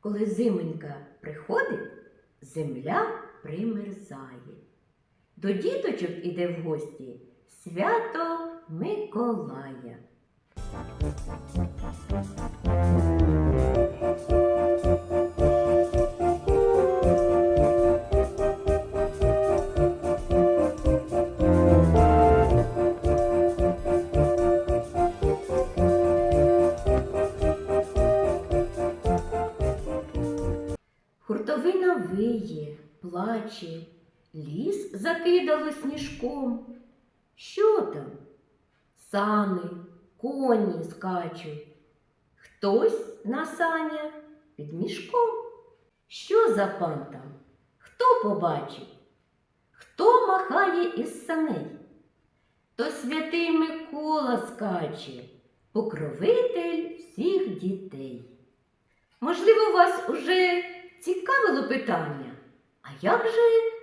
Коли зимонька приходить, земля примерзає. До діточок іде в гості свято Миколая. Плаче, ліс закидало сніжком. Що там? Сани, коні скачуть. Хтось на санях під мішком. Що за пан там? Хто побачить? Хто махає із саней? То святий Микола скаче, покровитель всіх дітей. Можливо, вас уже цікавило питання, а як же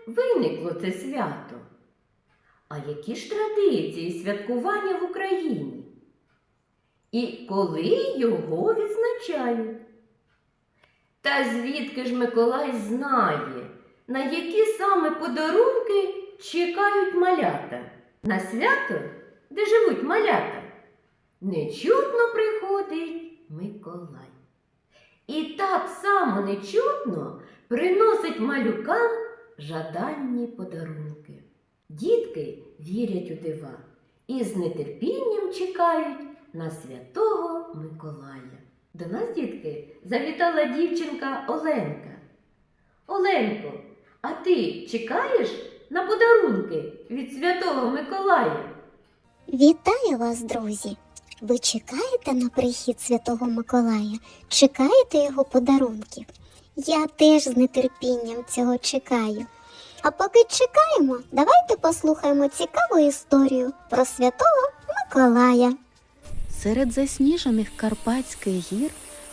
виникло це свято? А які ж традиції святкування в Україні? І коли його відзначають? Та звідки ж Миколай знає, на які саме подарунки чекають малята? На свято, де живуть малята? Нечутно приходить Миколай. І так само нечутно приносить малюкам жаданні подарунки. Дітки вірять у дива і з нетерпінням чекають на святого Миколая. До нас, дітки, завітала дівчинка Оленка. Оленко, а ти чекаєш на подарунки від святого Миколая? Вітаю вас, друзі! Ви чекаєте на прихід Святого Миколая? Чекаєте його подарунків? Я теж з нетерпінням цього чекаю. А поки чекаємо, давайте послухаємо цікаву історію про Святого Миколая. Серед засніжених Карпатських гір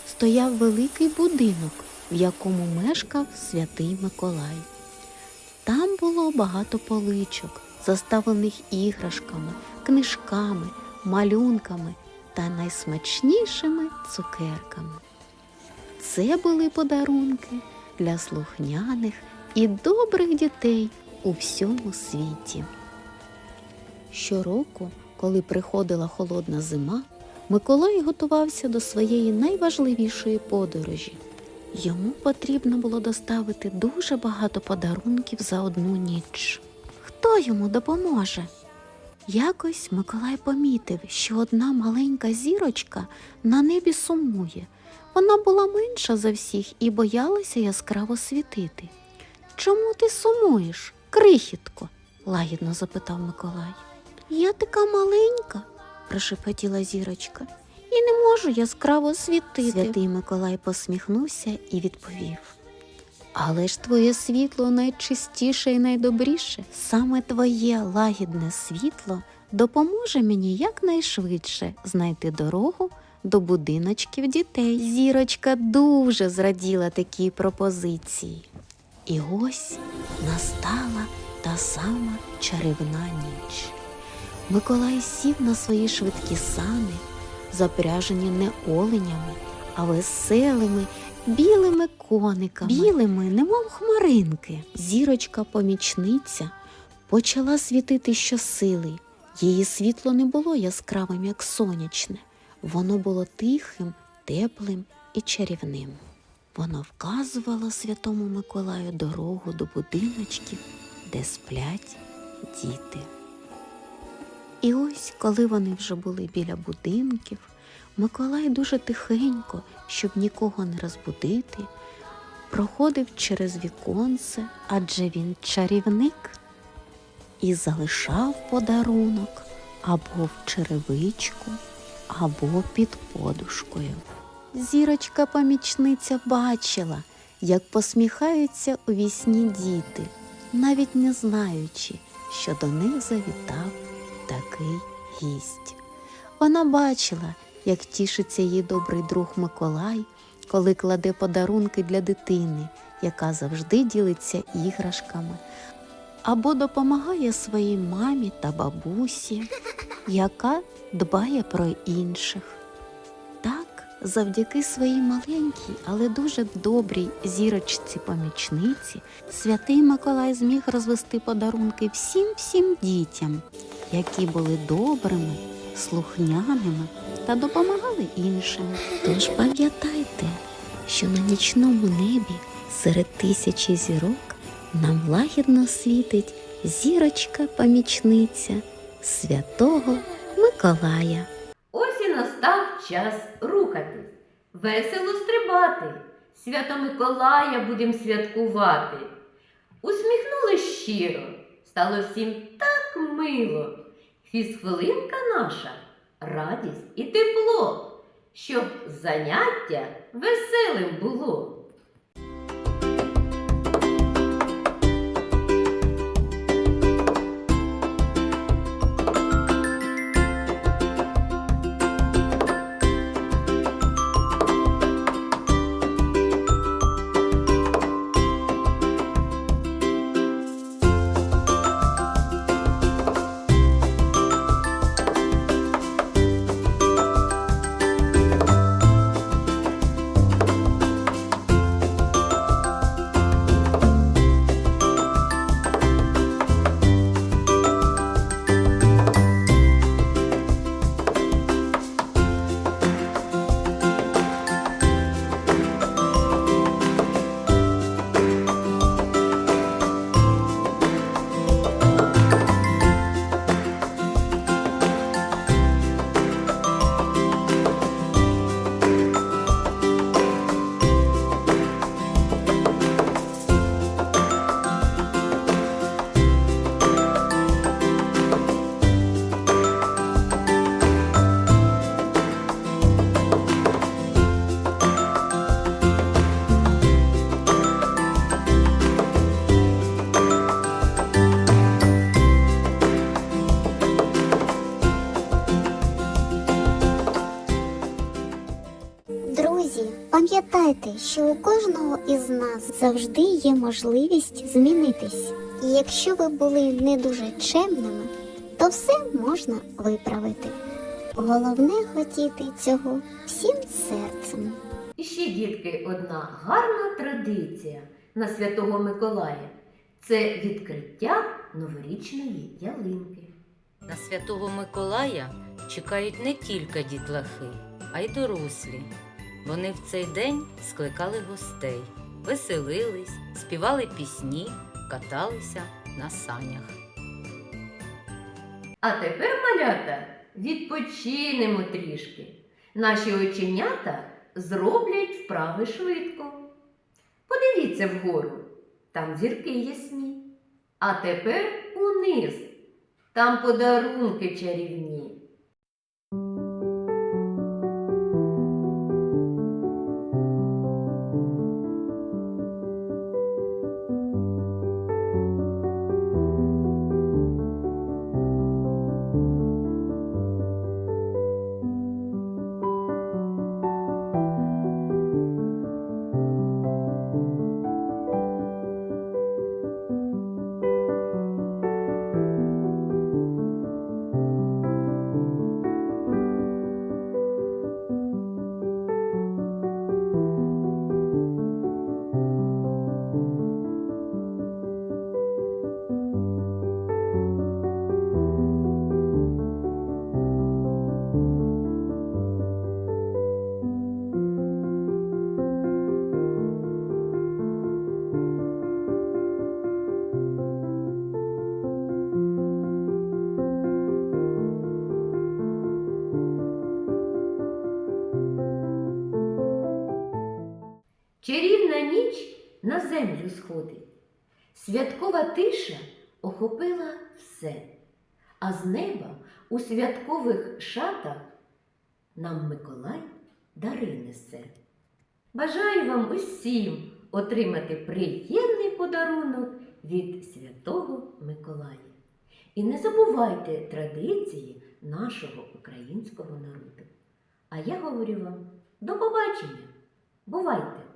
стояв великий будинок, в якому мешкав святий Миколай. Там було багато поличок, заставлених іграшками, книжками, малюнками та найсмачнішими цукерками. Це були подарунки для слухняних і добрих дітей у всьому світі. Щороку, коли приходила холодна зима, Миколай готувався до своєї найважливішої подорожі. Йому потрібно було доставити дуже багато подарунків за одну ніч. Хто йому допоможе? Якось Миколай помітив, що одна маленька зірочка на небі сумує. Вона була менша за всіх і боялася яскраво світити. Чому ти сумуєш, крихітко? лагідно запитав Миколай. Я така маленька, прошепотіла зірочка, і не можу яскраво світити. Святий Миколай посміхнувся і відповів. Але ж твоє світло найчистіше і найдобріше. Саме твоє лагідне світло допоможе мені якнайшвидше знайти дорогу до будиночків дітей. Зірочка дуже зраділа такій пропозиції. І ось настала та сама чарівна ніч. Миколай сів на свої швидкі сани, запряжені не оленями, а веселими білими кониками, білими, немов хмаринки. Зірочка помічниця почала світити щосили. Її світло не було яскравим, як сонячне, воно було тихим, теплим і чарівним. Воно вказувало святому Миколаю дорогу до будиночків, де сплять діти. І ось, коли вони вже були біля будинків, Миколай дуже тихенько, щоб нікого не розбудити, проходив через віконце, адже він чарівник, і залишав подарунок або в черевичку, або під подушкою. Зірочка помічниця бачила, як посміхаються у вісні діти, навіть не знаючи, що до них завітав такий гість. Вона бачила, як тішиться її добрий друг Миколай, коли кладе подарунки для дитини, яка завжди ділиться іграшками, або допомагає своїй мамі та бабусі. Яка дбає про інших. Так, завдяки своїй маленькій, але дуже добрій зірочці помічниці, святий Миколай зміг розвести подарунки всім всім дітям, які були добрими, слухняними та допомагали іншим. Тож пам'ятайте, що на нічному небі серед тисячі зірок нам лагідно світить зірочка-помічниця святого Миколая. Ось і настав час рухатись, весело стрибати, свято Миколая будем святкувати. Усміхнулись щиро, стало всім так мило. Фізхвилинка наша, радість і тепло, щоб заняття веселим було. Пам'ятайте, що у кожного із нас завжди є можливість змінитись. І якщо ви були не дуже чемними, то все можна виправити. Головне хотіти цього всім серцем. І ще, дітки, одна гарна традиція на Святого Миколая це відкриття новорічної ялинки. На святого Миколая чекають не тільки дітлахи, а й дорослі. Вони в цей день скликали гостей, веселились, співали пісні, каталися на санях. А тепер, малята, відпочинемо трішки. Наші оченята зроблять вправи швидко. Подивіться вгору, там зірки ясні. А тепер униз, там подарунки чарівні. Чарівна ніч на землю сходить. Святкова тиша охопила все, а з неба у святкових шатах нам Миколай дари несе. Бажаю вам усім отримати приємний подарунок від Святого Миколая. І не забувайте традиції нашого українського народу. А я говорю вам до побачення! Бувайте!